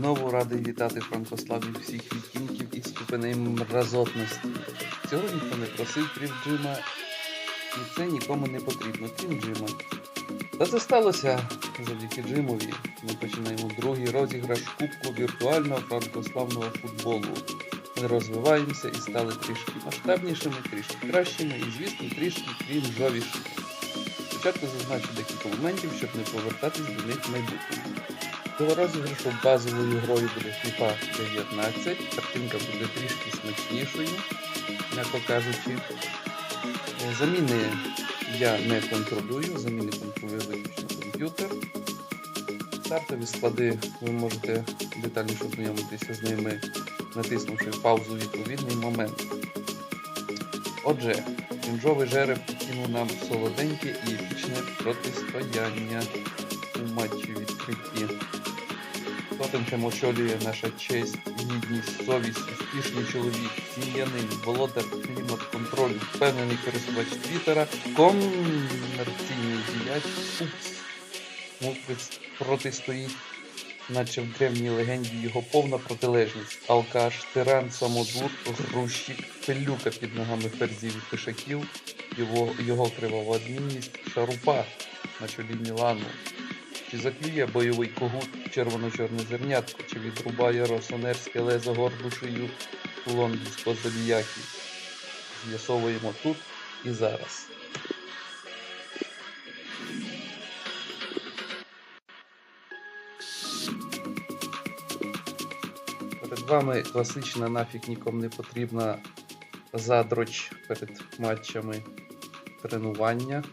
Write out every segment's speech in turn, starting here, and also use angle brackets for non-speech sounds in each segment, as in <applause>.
знову радий вітати Франкославі всіх відтінків і ступеней мразотності. Цього ніхто не просив, крім Джима, і це нікому не потрібно, крім Джима. Та це сталося завдяки Джимові. Ми починаємо другий розіграш Кубку віртуального франкославного футболу. Ми розвиваємося і стали трішки масштабнішими, трішки кращими і, звісно, трішки крінжовішими. Спочатку зазначу декілька моментів, щоб не повертатись до них в майбутньому. Цього розіграшу базовою грою буде FIFA 19, картинка буде трішки смачнішою, м'яко кажучи. Е, Заміни я не контролюю, заміни контролює виключно комп'ютер. Стартові склади ви можете детальніше ознайомитися з ними, натиснувши паузу відповідний момент. Отже, крінжовий жереб кинув нам солоденьке і епічне протистояння у матчі відкритті. Тоттенхем очолює наша честь, гідність, совість, успішний чоловік, сім'янин, володар клімат контролю, впевнений користувач твіттера, комерційний діяч, упс. Муфриц протистоїть, наче в древній легенді його повна протилежність. Алкаш, тиран, самодур, грузчик, пилюка під ногами ферзів і пишаків, його, його адмінність, шарупа на чолі Мілану. Чи заклює бойовий когут червоно-чорне зернятко, чи відрубає росонерське лезо гордушею лондонського забіяки. З'ясовуємо тут і зараз. Перед вами класична нафіг нікому не потрібна задроч перед матчами тренування.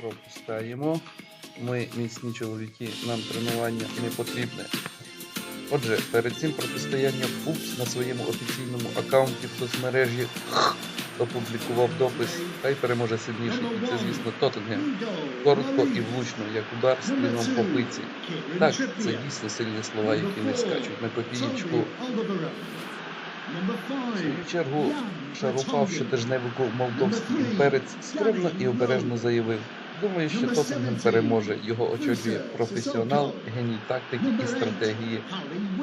Пропускаємо. Ми міцні чоловіки, нам тренування не потрібне. Отже, перед цим протистоянням Упс на своєму офіційному аккаунті в соцмережі <clears throat> опублікував допис Хай переможе сильніший. Це, звісно, Тоттенгем. Коротко і влучно, як удар з клином по пиці. Так, це дійсно сильні слова, які не скачуть на копієчку. В свою чергу Шарупав щотижневику молдовський імперець скромно і обережно заявив. Думаю, що Тоттенгем переможе. Його очолює професіонал, геній тактики і стратегії.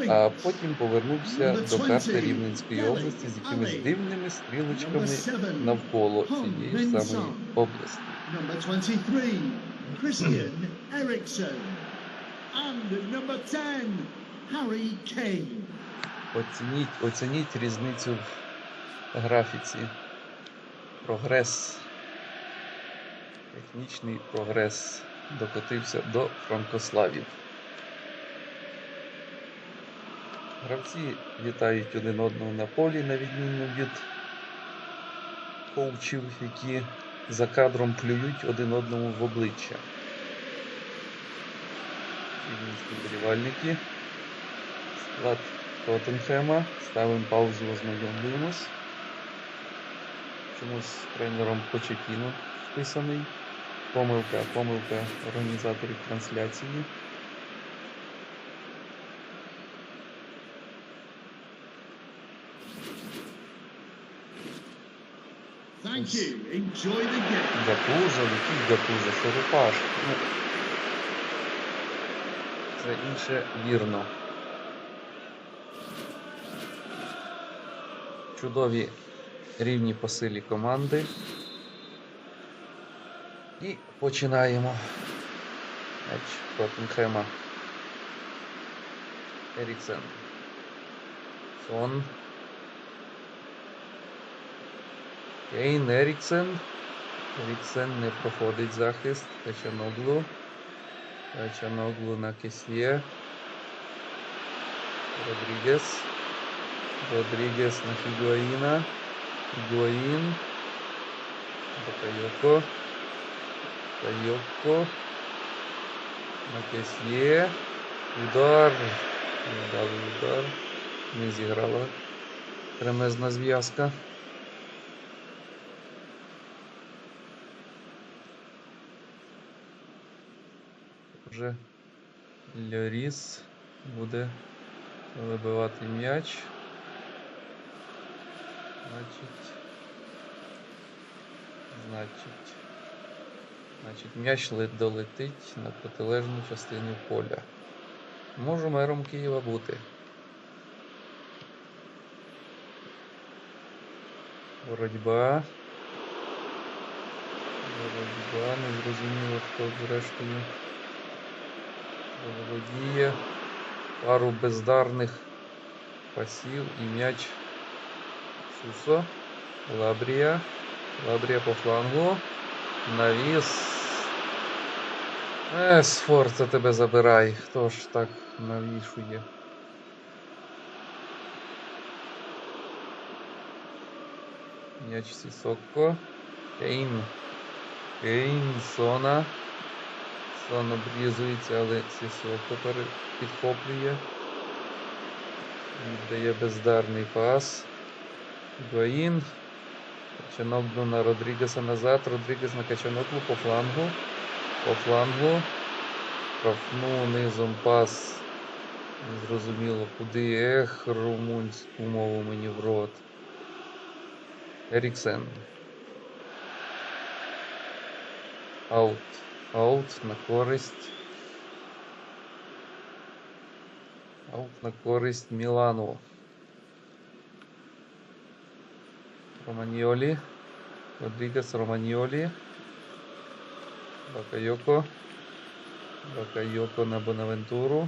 А потім повернувся до карти Рівненської області з якимись дивними стрілочками навколо цієї самої області. Number 23, Christian Eriksen. And number 10, Harry Kane. Оцініть, оцініть різницю в графіці. Прогрес. Технічний прогрес докотився до франкославів. Гравці вітають один одного на полі, на відміну від коучів, які за кадром плюють один одному в обличчя. Рівненські вболівальники. Склад Тоттенхема. Ставимо паузу, ознайомлюємось. Чомусь тренером Почетіно вписаний. Помилка, помилка організаторів трансляції. Гатуза, летить Гатуза, Шурупаш. Ну, це інше вірно. Чудові рівні по силі команди. І починаємо. Меч Тоттенхема. Еріксен. Сон. Кейн Еріксен. Еріксен не проходить захист. Качаноглу. Качаноглу на Кесьє. Родрігес. Родрігес на Фігуаїна. Фігуаїн. Бакайоко. Бакайоко. На Кесьє. Удар. Вдалий удар. Не зіграла. Кремезна зв'язка. Вже Льоріс буде вибивати м'яч. Значить. Значить. Значить, м'яч долетить на протилежну частину поля. Можу мером Києва бути. Боротьба. Боротьба, не зрозуміло, хто зрештою володіє. Пару бездарних пасів і м'яч Сусо. Лабрія. Лабрія по флангу. Навіс. Е, Сфорца тебе забирай. Хто ж так навішує? М'яч Сісоко. Кейн. Кейн, Сона. Сон обрізується, але Сісоко підхоплює. Віддає бездарний пас. Качаноглу на Родрігеса назад. Родрігес на Качаноглу по флангу. По флангу. Профнув низом пас. Незрозуміло куди. Ех, румунську мову мені в рот. Еріксен. Аут. Аут на користь. Аут на користь Мілану. Романьолі. Родрігес Романьолі. Бакайоко. Бакайоко на Бонавентуру.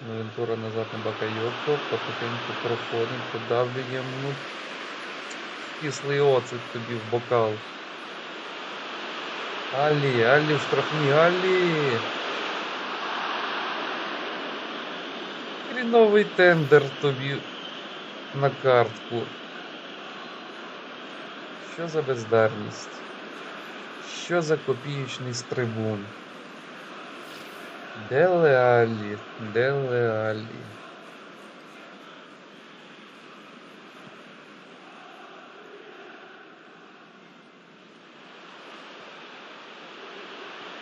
Бонавентура назад на Бакайоко. Потихеньку проходить подавлюємо. Ну, кислий оцет тобі в бокал. Алі, Алі в штрафні, Алі. Хріновий тендер тобі на картку. Що за бездарність? Що за копіючний стрибун? Деле Алі, Деле Алі.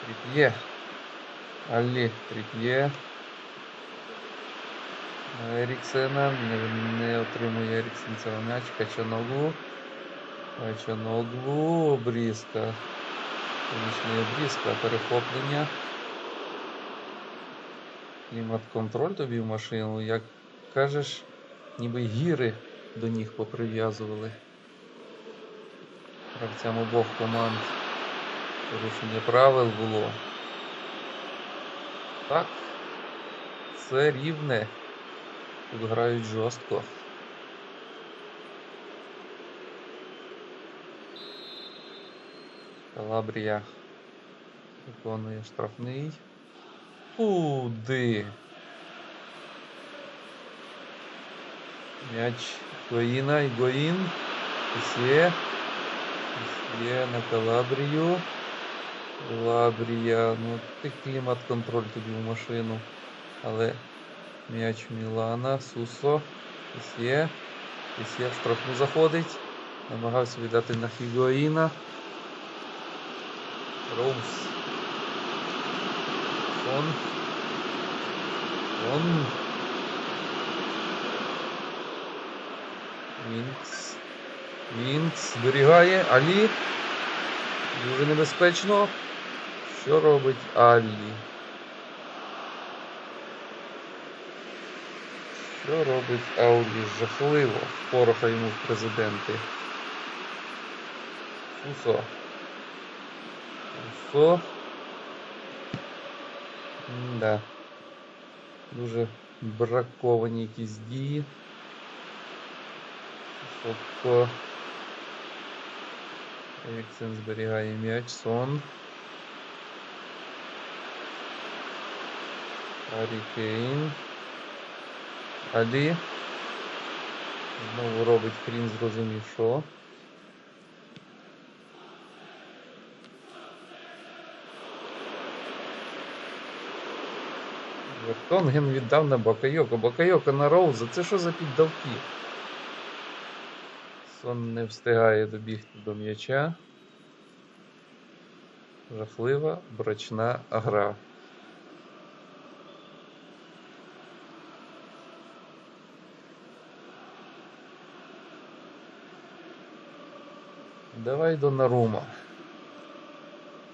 Тріп'є. Алі, Тріп'є. Еріксена не, не отримує Еріксен цього м'яч. Качаноглу. Качаноглу. Обрізка. Помічний обрізка, перехоплення. Клімат-контроль тобі в машину. Як кажеш, ніби гіри до ніг поприв'язували. Гравцям обох команд порушення правил було. Так. Це рівне. Тут грають жорстко. Калабрія виконує штрафний. Куди? М'яч Гоїна, Ігоїн. Ісє. Ісє на Калабрію. Калабрія. Ну, ти клімат-контроль тобі в машину. Але м'яч Мілана. Сусо. Ісє. Ісє в штрафну заходить. Намагався віддати на Хігоїна. Роуз. Он. Он. Вінкс. Вінкс зберігає. Алі. Дуже небезпечно. Що робить Алі? Що робить Аулі? Жахливо. Пороха йому в президенти. Фусо. Фусо. Да. Дуже браковані якісь дії. Високо. Еріксен зберігає м'яч. Сон. Харі Кейн. Алі. Знову робить хрін зрозумів що. Вертонген віддав на Бакайоко. Бакайоко на Роуза. Це що за піддавки? Сон не встигає добігти до м'яча. Жахлива брачна гра. Давай до Нарума.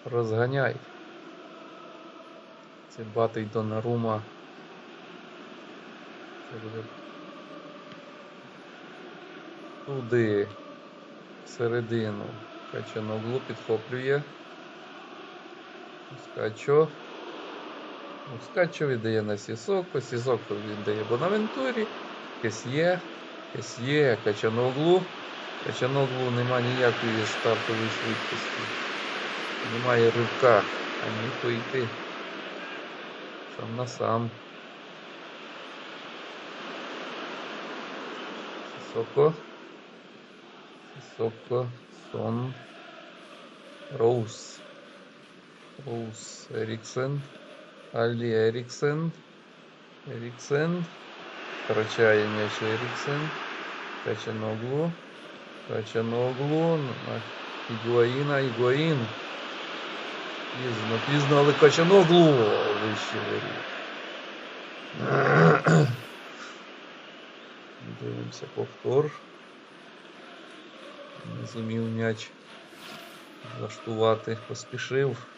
Розганяй. Це батий Донарума. Це буде туди. Всередину. Качаноглу підхоплює. Скачо. Скачо віддає на Сісоко. Сісоко віддає Бонавентурі. Кесьє. Кесьє. Качаноглу. Качаноглу нема ніякої стартової швидкості. Немає ривка, а міг то йти. сам на сам. Сисоко. Сисоко. Сон. Роуз. Роуз. Ериксен. Али Ериксен. Ериксен. Крачая Неша Ериксен. Качаноглу. Качаноглу. Игуаина. Игуаин. Игуаин. Пізно, пізно, але Качаноглу. Вище воріт. Дивимося повтор. Не зумів м'яч влаштувати, поспішив.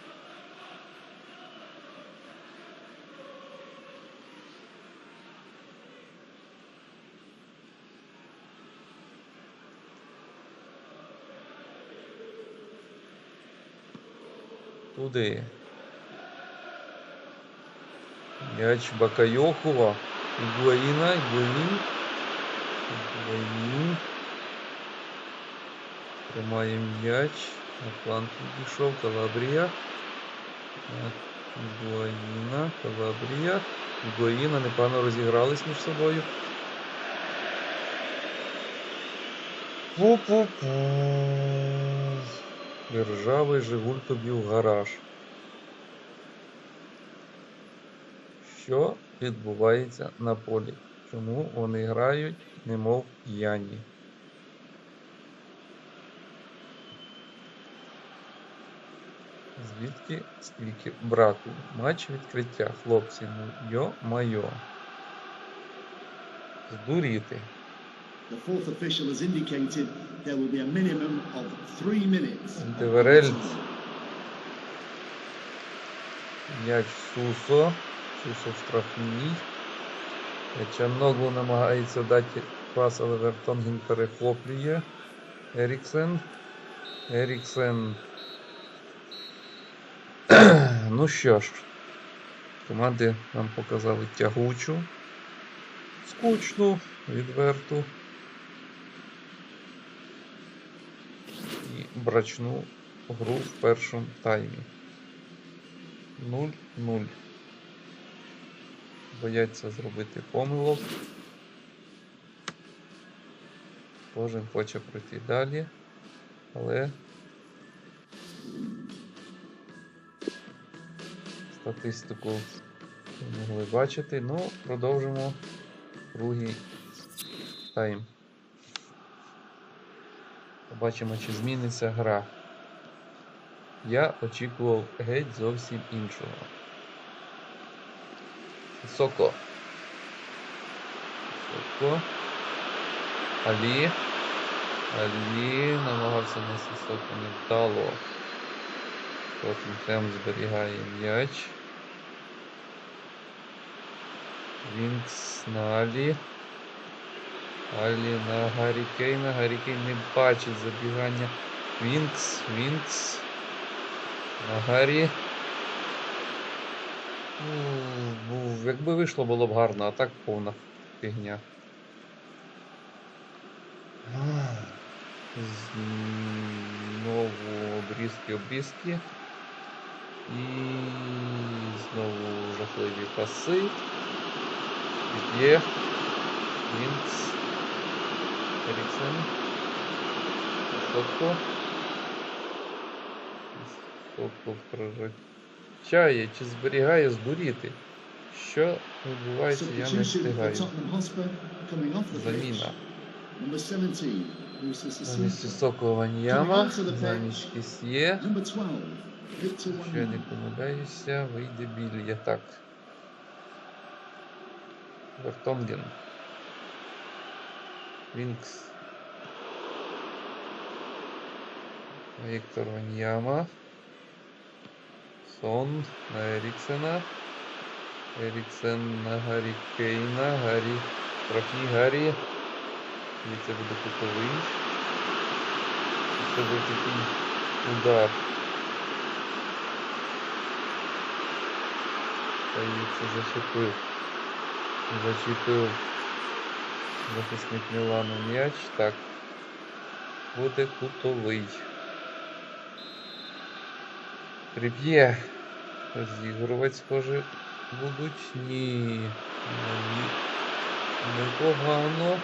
Туди. М'яч Бакайохова. Ігуаїна, Ігуаїн. Ігуаїн. Тримає м'яч. На фланг підійшов. Калабрія. На Ігуаїна. Калабрія. Ігуаїна непогано розігрались між собою. Пу-пу-пу. Державий Жигуль тобі в гараж. Що відбувається на полі? Чому вони грають, немов п'яні? Звідки стільки браку? Матч відкриття, хлопці, ну йо-майо. Здуріти. The fourth official has indicated there will be a minimum of three minutes. of Деверель. М'яч Сусо. Сусо в штрафній. Чаноглу намагається дати пас, але Вертонген перехоплює. Еріксен. Еріксен. <clears throat> ну що ж, команди нам показали тягучу, скучну, відверту і брачну гру в першому таймі. 0-0. Бояться зробити помилок. Кожен хоче пройти далі, але статистику ви могли бачити. Ну, продовжимо другий тайм. Побачимо, чи зміниться гра. Я очікував геть зовсім іншого. Соко. Соко. Алі. Алі намагався на Сісоко невдало. Тоттенхем зберігає м'яч. Вінкс на Алі. Алі на Гаррі Кейна. Гаррі не бачить забігання. Вінкс, Вінкс. На Гаррі. Ну, ну, якби вийшло, було б гарно, а так повна фігня. Знову обрізки, обрізки. І знову жахливі паси. Є. Вінкс. Еріксен. Сотко. Сотко втрачає чи зберігає здуріти. Що відбувається, я не встигаю. Заміна. Number 17, Musa Замість the pitch. замість Кісьє. Number 12, Victor Якщо я не помиляюся, вийде Білья. Так. Вертонген. Вінкс. Віктор Ваньяма. Сон на Еріксена. Еріксен на Гаррі Кейна. Гаррі. Трохи Гаррі. І це буде кутовий. Це буде такий удар. Та і це зачепив. Зачепив захисник Мілану м'яч. Так. Буде кутовий. Трип'є. Розігрувати, схоже, будуть. Ні. Непогано.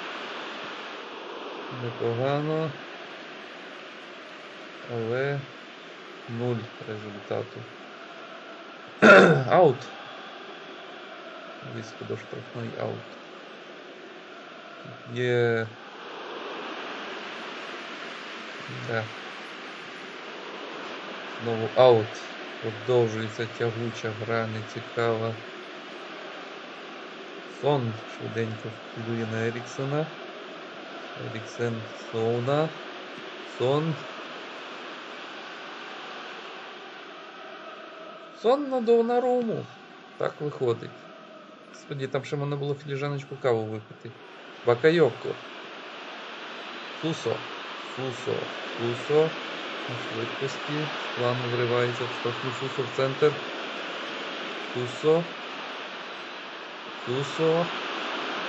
Непогано. Але нуль результату. <clears throat> Аут. Близько до штрафної аут. Є. Да. Знову аут. Продовжується тягуча гра, нецікава. Сон швиденько вплює на Еріксена. Еріксен Соуна. Сон. Сон на Довнаруму. Так виходить. Господі, там ще можна було філіжаночку каву випити. Сусо. Сусо. Сусо. На швидкості. План вривається в штрафну Сусо в центр. Сусо. Сусо.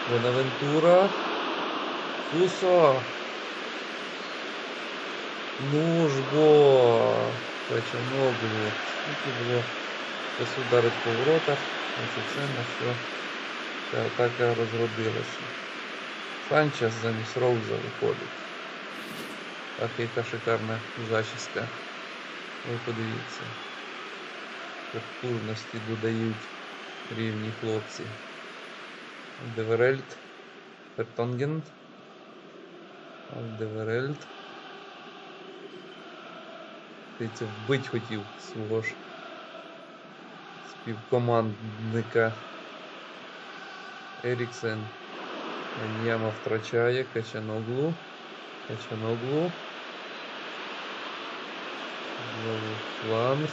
Бонавентура. Сусо. Ну ж бо. Качаноглу. Скільки було часу ударить по воротах. Це на що ця атака розродилася. Санчес замість Роуза виходить. Так, яка шикарна зачіска. Ви подивіться. Культурності додають рівні хлопці. Деверельд. Фертонген. Деверельд. Здається, вбить хотів свого ж співкомандника. Еріксен. Маньяма втрачає. Качаноглу. Качаноглу. Знову фланг.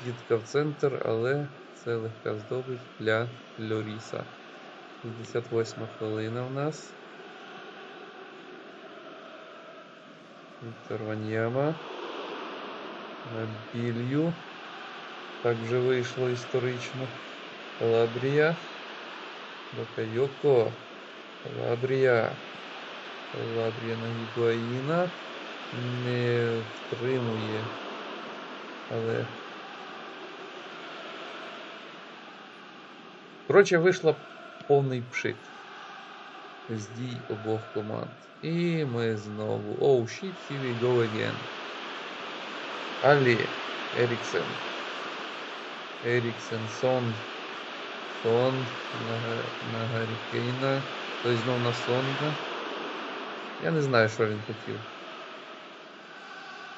Скидка в центр, але це легка здобич для Льоріса. 58 хвилина в нас. Віктор Ваньяма. На білью. Так вже вийшло історично. Калабрія. Бакайоко. Калабрія. Калабрія на Гігуаїна. Не втримує. Але. Коротше, вийшла повний пшик. З дій обох команд. І ми знову. Оу, shit, here we go again. Алі. Еріксен. Еріксен, Сон. На, Га- на Гаррі Кейна. Хтось знов на Сонга. Я не знаю, що він хотів.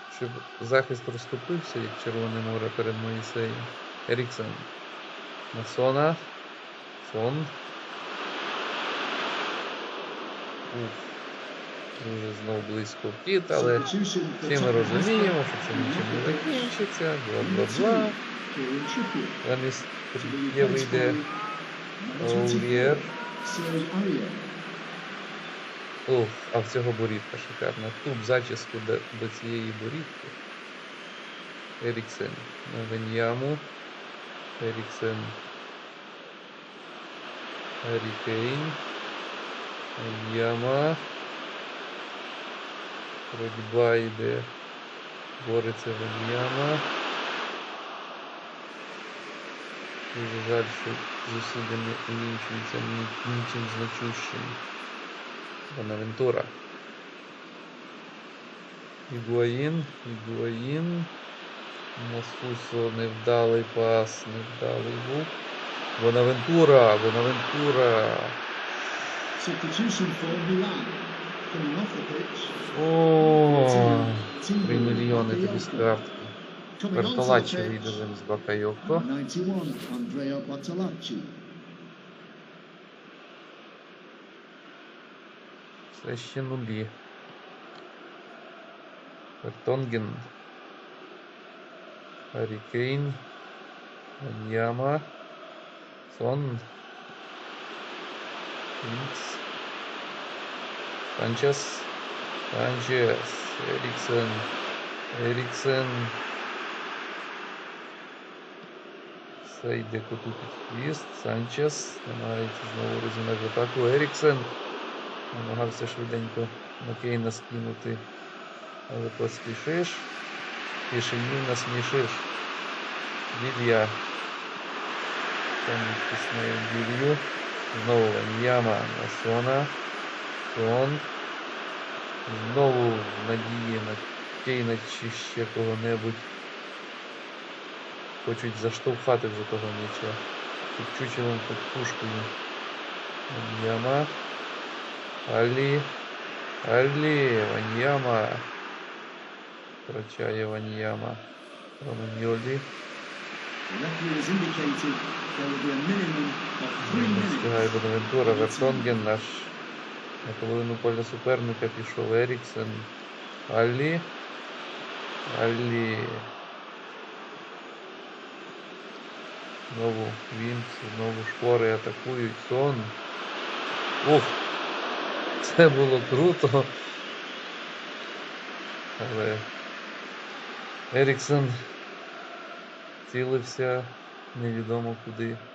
Щоб захист розступився, як Червоне море перед Моїсеєм. Еріксен. На Сона. Сон. Уф. Дуже знов близько кіт, але всі ми розуміємо, що це нічим не закінчиться, бла-бла-бла. Trippier. Замість To be вийде by number 24, Олієр. Serge Aurier. Ух, а в цього борідка шикарна. Тут зачіску до, до цієї борідки. Еріксен Веньяму. Еріксен. Гаррі Кейн. Веньяма. Боротьба йде. Бореться Веньяма. Дуже жаль, що не увінчується ні- нічим значущим. Бонавентура. Ігуаїн, Ігуаїн. Масусо невдалий пас, невдалий був. Бонавентура, Бонавентура. Substitution for Milan. Coming off the pitch. О, 3 мільйони тобі з картки. Замість Бакайоко. Number 91, Andrea Bartolacci. Це ще нулі. Вертонген. Харі Кейн. Ваньяма. Сон. Ікс. Санчес. Санчес. Еріксен. Еріксен. Все йде коту під хвіст. Санчес. Намагається знову розігнати атаку. Еріксен. Намагався швиденько на Кейна скинути. Але поспішиш. Тишині насмішиш. Лілія. Там відтисняє Лілію. Знову Ваньяма на Сона. Сон. Знову надії на Кейна чи ще кого-небудь. Хочуть заштовхати вже того м'яча. Під чучелом під пушкою. Ваньяма. Алі. Алі. Ваньяма. Втрачає Ваньяма. Романьолі. Встигає. Бонавентура. Вертонген наш на половину поля суперника пішов Еріксен. Алі. Алі. Знову вінці, знову шпори атакують. Сон. Ух! Це було круто. Але Еріксон цілився невідомо куди.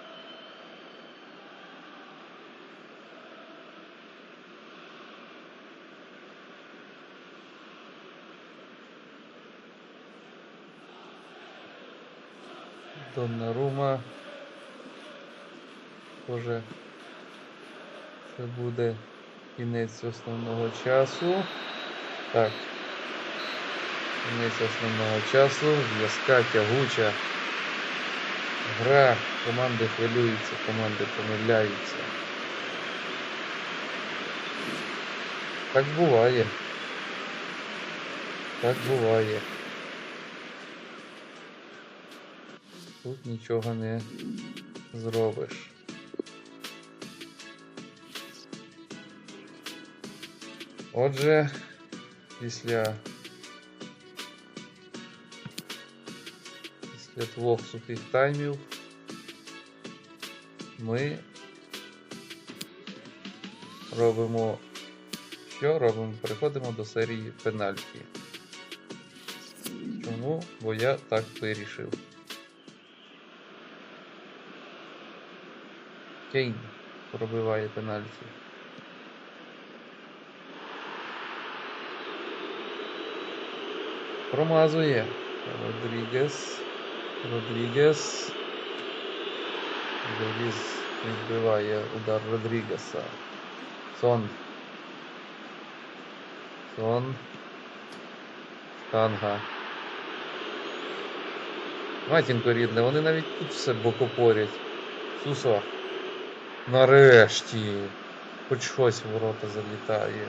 Доннарума. Схоже, це буде кінець основного часу. Так. Кінець основного часу. В'язка тягуча. Гра. Команди хвилюються, команди помиляються. Так буває. Так буває. Тут нічого не зробиш. Отже, після після двох сухих таймів ми робимо що робимо? Переходимо до серії пенальті. Чому? Бо я так вирішив. Кейн пробиває пенальті. Промазує. Родрігес. Родрігес. Девіз відбиває удар Родрігеса. Сон. Сон. Танга. Матінко рідне, вони навіть тут все бокопорять. Сусо. Нарешті. Хоч щось ворота залітає.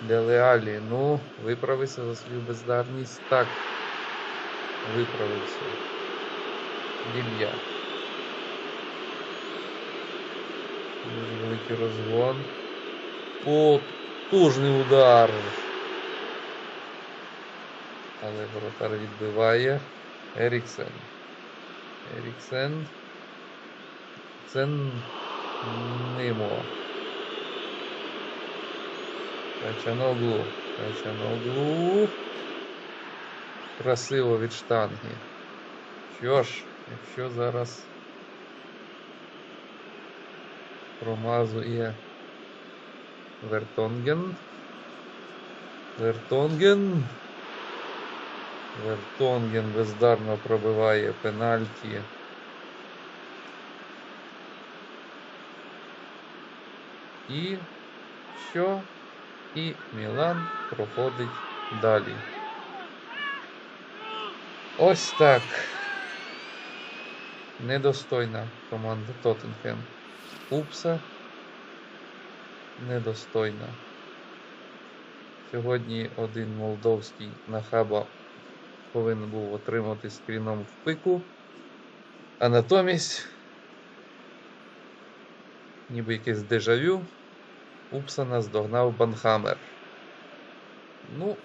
Деле Алі, ну, виправися за свою бездарність. Так. Виправився. Лілія. Дуже великий розгон. Потужний удар. Але воротар відбиває. Еріксен. Еріксен. Це мимо. Качаноглу. Качаноглу. Красиво від штанги. Що ж, якщо зараз промазує Вертонген. Вертонген. Вертонген бездарно пробиває пенальті. І що? І Мілан проходить далі. Ось так. Недостойна команда Тоттенхем. Упса. Недостойна. Сьогодні один молдовський нахаба повинен був отримати скріном в пику. А натомість, ніби якесь дежавю, Упса наздогнав Банхаммер. Ну,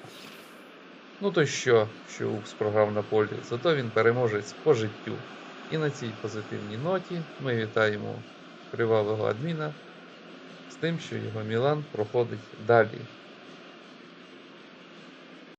Ну то що, що Упс програв на полі, зато він переможець по життю. І на цій позитивній ноті ми вітаємо кривавого адміна з тим, що його Мілан проходить далі.